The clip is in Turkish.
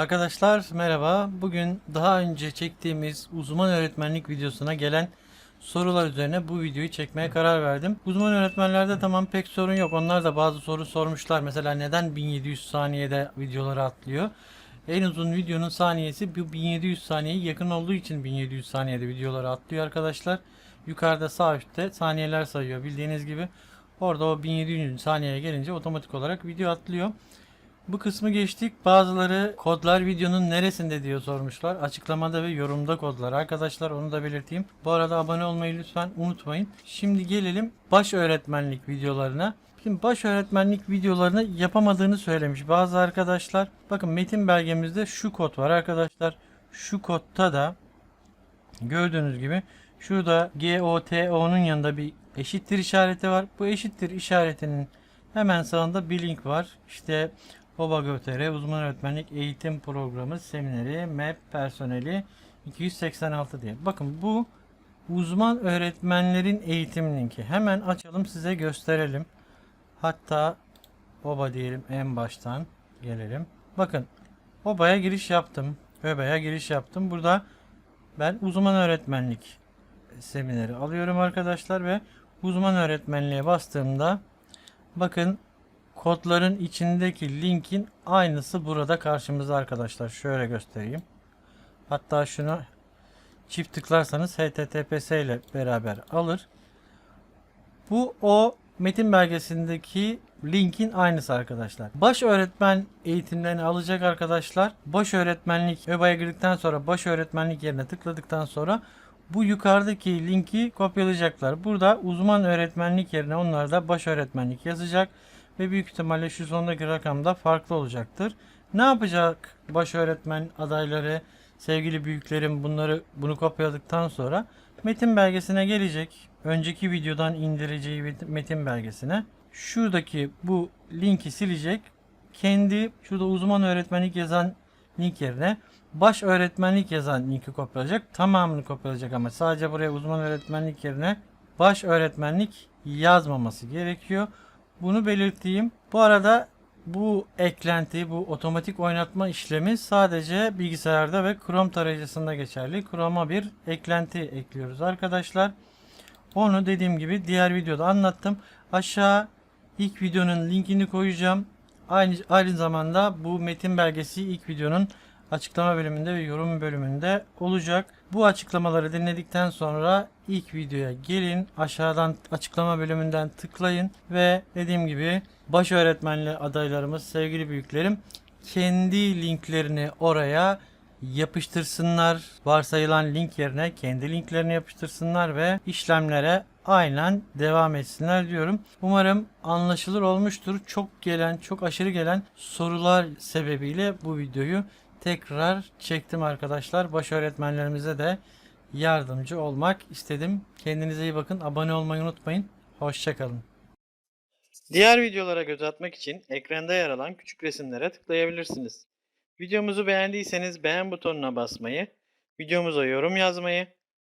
Arkadaşlar merhaba. Bugün daha önce çektiğimiz uzman öğretmenlik videosuna gelen sorular üzerine bu videoyu çekmeye karar verdim. Uzman öğretmenlerde tamam pek sorun yok. Onlar da bazı soru sormuşlar. Mesela neden 1700 saniyede videoları atlıyor? En uzun videonun saniyesi bu 1700 saniyeye yakın olduğu için 1700 saniyede videoları atlıyor arkadaşlar. Yukarıda sağ üstte saniyeler sayıyor bildiğiniz gibi. Orada o 1700 saniyeye gelince otomatik olarak video atlıyor. Bu kısmı geçtik. Bazıları kodlar videonun neresinde diye sormuşlar. Açıklamada ve yorumda kodlar. Arkadaşlar onu da belirteyim. Bu arada abone olmayı lütfen unutmayın. Şimdi gelelim baş öğretmenlik videolarına. Şimdi baş öğretmenlik videolarını yapamadığını söylemiş bazı arkadaşlar. Bakın metin belgemizde şu kod var arkadaşlar. Şu kodta da gördüğünüz gibi şurada GOTO'nun yanında bir eşittir işareti var. Bu eşittir işaretinin hemen sağında bir link var. İşte OBA.gov.tr uzman öğretmenlik eğitim programı semineri MEP personeli 286 diye. Bakın bu uzman öğretmenlerin eğitim linki. Hemen açalım size gösterelim. Hatta OBA diyelim en baştan gelelim. Bakın OBA'ya giriş yaptım. ÖBA'ya giriş yaptım. Burada ben uzman öğretmenlik semineri alıyorum arkadaşlar ve uzman öğretmenliğe bastığımda bakın kodların içindeki linkin aynısı burada karşımızda arkadaşlar. Şöyle göstereyim. Hatta şunu çift tıklarsanız HTTPS ile beraber alır. Bu o metin belgesindeki linkin aynısı arkadaşlar. Baş öğretmen eğitimlerini alacak arkadaşlar. Baş öğretmenlik ÖBA'ya girdikten sonra baş öğretmenlik yerine tıkladıktan sonra bu yukarıdaki linki kopyalayacaklar. Burada uzman öğretmenlik yerine onlar da baş öğretmenlik yazacak ve büyük ihtimalle şu sondaki rakam da farklı olacaktır. Ne yapacak baş öğretmen adayları, sevgili büyüklerim bunları bunu kopyaladıktan sonra metin belgesine gelecek. Önceki videodan indireceği metin belgesine şuradaki bu linki silecek. Kendi şurada uzman öğretmenlik yazan link yerine baş öğretmenlik yazan linki kopyalayacak. Tamamını kopyalayacak ama sadece buraya uzman öğretmenlik yerine baş öğretmenlik yazmaması gerekiyor. Bunu belirteyim. Bu arada bu eklenti, bu otomatik oynatma işlemi sadece bilgisayarda ve Chrome tarayıcısında geçerli. Chrome'a bir eklenti ekliyoruz arkadaşlar. Onu dediğim gibi diğer videoda anlattım. Aşağı ilk videonun linkini koyacağım. Aynı, aynı zamanda bu metin belgesi ilk videonun açıklama bölümünde ve yorum bölümünde olacak. Bu açıklamaları dinledikten sonra ilk videoya gelin. Aşağıdan açıklama bölümünden tıklayın ve dediğim gibi baş öğretmenli adaylarımız, sevgili büyüklerim kendi linklerini oraya yapıştırsınlar. Varsayılan link yerine kendi linklerini yapıştırsınlar ve işlemlere aynen devam etsinler diyorum. Umarım anlaşılır olmuştur. Çok gelen, çok aşırı gelen sorular sebebiyle bu videoyu tekrar çektim arkadaşlar. Baş öğretmenlerimize de yardımcı olmak istedim. Kendinize iyi bakın. Abone olmayı unutmayın. Hoşçakalın. Diğer videolara göz atmak için ekranda yer alan küçük resimlere tıklayabilirsiniz. Videomuzu beğendiyseniz beğen butonuna basmayı, videomuza yorum yazmayı